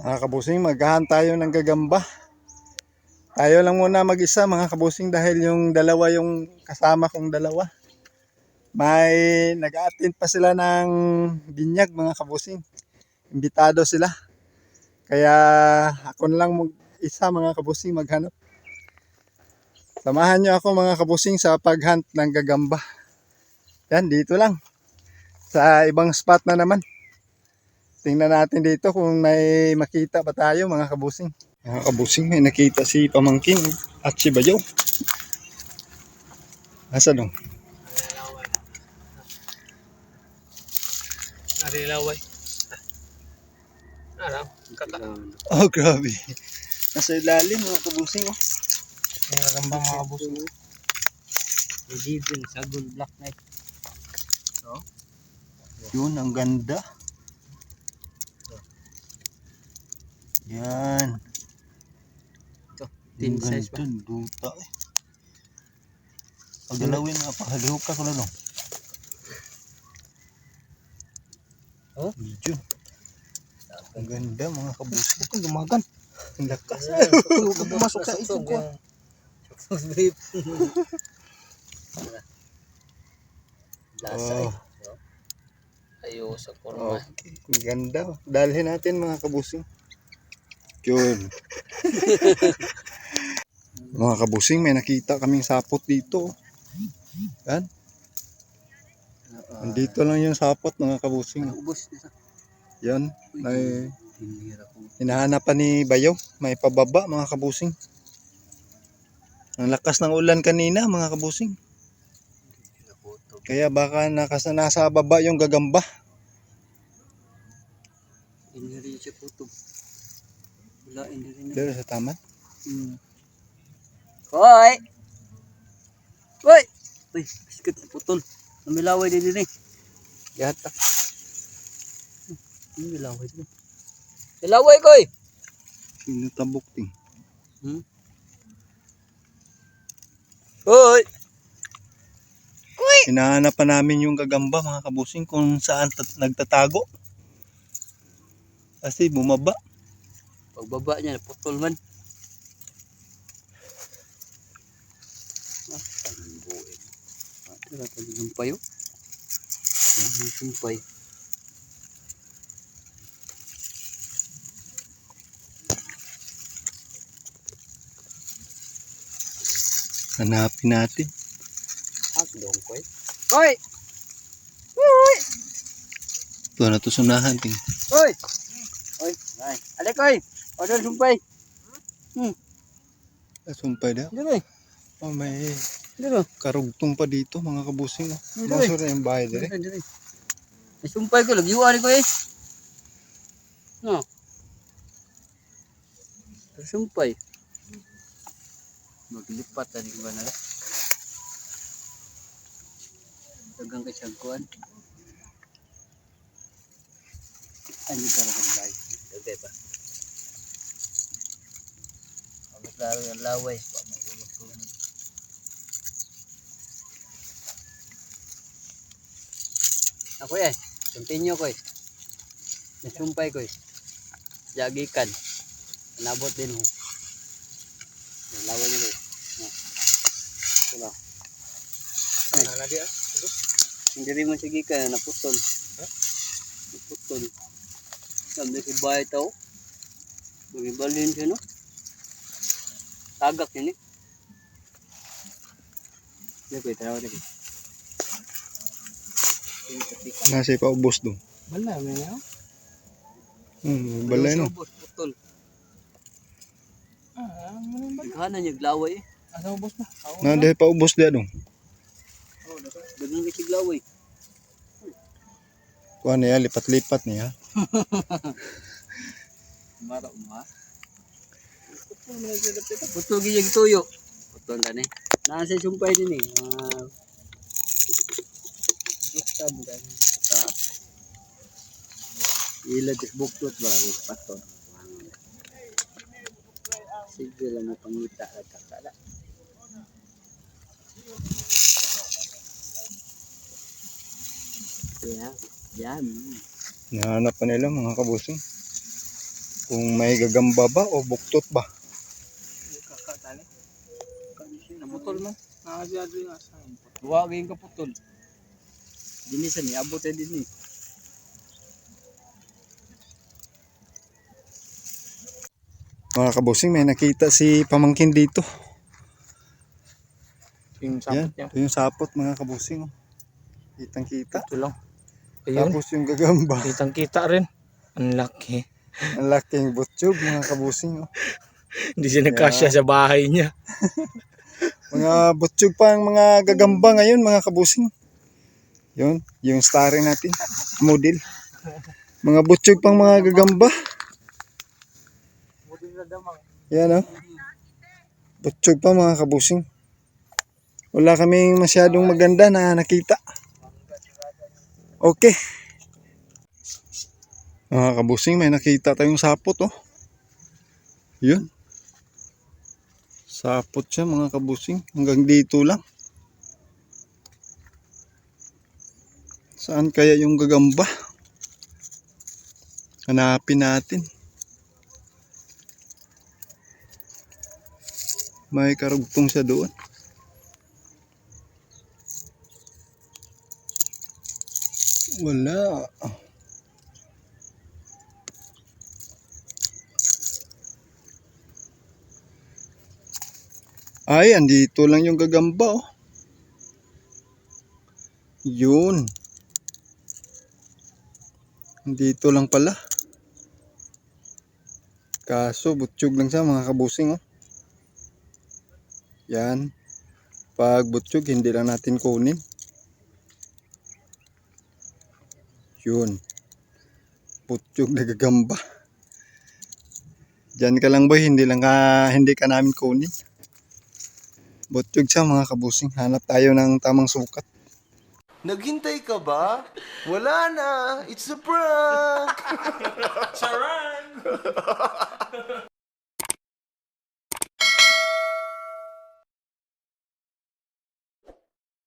Mga kabusing, maghahan tayo ng gagamba. Tayo lang muna mag-isa mga kabusing dahil yung dalawa yung kasama kong dalawa. May nag-attend pa sila ng binyag mga kabusing. Imbitado sila. Kaya ako na lang mag-isa mga kabusing maghanap. Samahan nyo ako mga kabusing sa paghunt ng gagamba. Yan, dito lang. Sa ibang spot na naman. Tingnan natin dito kung may makita pa tayo mga kabusing. Mga kabusing, may nakita si Pamangkin at si Bayaw. Asa dong? Narilaway. Ano? Kaka. Oh, grabe. Nasa ilalim mga kabusing. Oh. Ang nagamba mga buso. Relieving Sagol Black Knight. Yun, ang ganda. Yan. Tin Ang size ba? ganda, Duta eh. Pagdalawin nga, pahalihok ka ko na no. Oh? Medyo. Ang ganda mga kabusing. Kung dumagan. Ang lakas. Huwag pumasok sa isip ko. Lasa Oh. eh. Ayo sa forma. Okay. Ganda. Dalhin natin mga kabusing. Yun. mga kabusing, may nakita kaming sapot dito. Yan. Andito lang yung sapot mga kabusing. Yan. May hinahanap pa ni Bayaw. May pababa mga kabusing. Ang lakas ng ulan kanina mga kabusing. Kaya baka nakasa nasa baba yung gagamba. Iniri siya puto. Wala iniri na. Dito sa tama. Hmm. Hoy! Hoy! Uy, biskit putol. Namilaway din din eh. Yata. Namilaway din. Milaway ko eh! Sinutabok ting. Hmm? Hoy! Hinahanap pa namin yung gagamba mga kabusing kung saan tat- nagtatago. Kasi bumaba. Pagbaba niya, putol man. Ah, tambo eh. Ah, tira payo. Ah, sumpay. Hanapin natin. Ah, dong ko eh. Hoy! Ito na to sunahan ting. Hoy! Hoy! Ay, alek koy! Order sumpay! Sumpay daw. Dito eh! Oh, may Dito! karugtong pa dito mga kabusing. oh. Eh! Maso na yung bahay dire. May sumpay ko, lagiwari ko eh! No? Sumpay. Maglipat na rin ba na? Dagang kay Sagkuan. Ano ka lang ang bahay? Dagay ba? Abot laro yung laway. Pa lumutunan. Ako eh. Continue ko eh. Nasumpay ko eh. Jagikan. Nabot din ho. Laway niyo eh. Ito lang. Ay. Nalagi ah. Hindi rin mo sige ka, naputol. Naputol. Sabi si Bay tao. Magibalin siya, no? Tagak yun eh. Lagi, tarawa lagi. Nasa paubos doon. Bala, may nga. Hmm, balay no. Putol. Ah, ano ba? Ikahanan niya, glaway eh. Asa mo boss ba? Ako Na dahil paubos dia dong. Dagang kasi glaway. Kuha niya, lipat-lipat niya. Mara mo ha? Putol giyag tuyo. Putol ka ni. Nasa sumpay din eh. Ah. Juktan ka ni. Ah. Ila dis buklot ba? Paton. Sige lang na pangita at kakala. Yeah. Yan. Nahanap pa nila mga kabusing. Kung may gagamba ba o buktot ba. Nabutol man. Nakasyado yung asahin. Huwag yung kaputol. Dinisan ni, abot ay din eh. Mga kabusing, may nakita si pamangkin dito. Yung Yan, sapot niya. ito yung sapot mga kabusing. oh. Kitang kita. Ito lang. Ayun. Tapos yung gagamba. Kitang kita rin. Ang laki. Ang laking butchog mga kabusing. oh. Hindi siya nagkasya sa bahay niya. Mga butchog pa ang mga gagamba ngayon mga kabusing. Yun, yung starry natin. Model. Mga butchog pang mga gagamba. Yan oh. Butchog pa mga kabusing. Wala kaming masyadong maganda na nakita. Okay. Mga kabusing, may nakita tayong sapot oh. Yun. Sapot siya mga kabusing. Hanggang dito lang. Saan kaya yung gagamba? Hanapin natin. May karugtong siya doon. Wala. Ay, andito lang yung gagamba oh. Yun. Andito lang pala. Kaso, butsyog lang siya mga kabusing oh. Yan. Pag butsyog, hindi lang natin kunin. Yun. Butsyog na gagamba. Diyan ka lang boy, hindi lang ka, hindi ka namin kunin. Butsyog siya mga kabusing. Hanap tayo ng tamang sukat. Naghintay ka ba? Wala na. It's a prank.